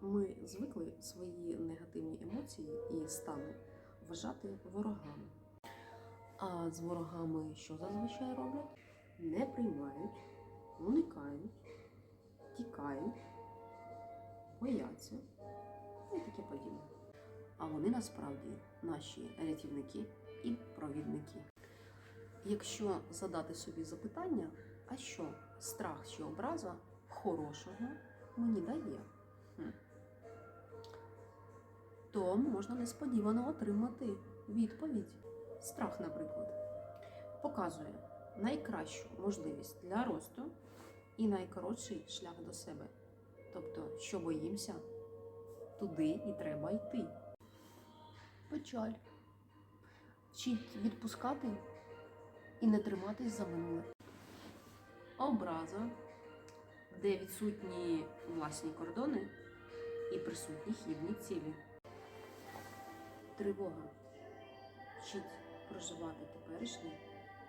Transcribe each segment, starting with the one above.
Ми звикли свої негативні емоції і стани вважати ворогами. А з ворогами що зазвичай роблять? Не приймають, уникають, тікають, бояться і таке подібне. А вони насправді наші рятівники і провідники. Якщо задати собі запитання, а що страх чи образа хорошого мені дає, Хм. То можна несподівано отримати відповідь. Страх, наприклад, показує найкращу можливість для росту і найкоротший шлях до себе. Тобто, що боїмося, туди і треба йти. Печаль. Вчить відпускати і не триматись за минуле. Образа, де відсутні власні кордони і присутні хідні цілі. Тривога вчить проживати теперішнє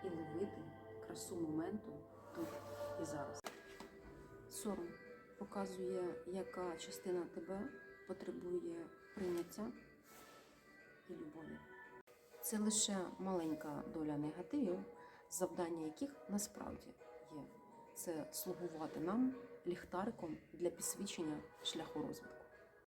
і ловити красу моменту тут і зараз. Сором показує, яка частина тебе потребує прийняття і любові. Це лише маленька доля негативів, завдання яких насправді є. Це слугувати нам ліхтариком для підсвічення шляху розвитку.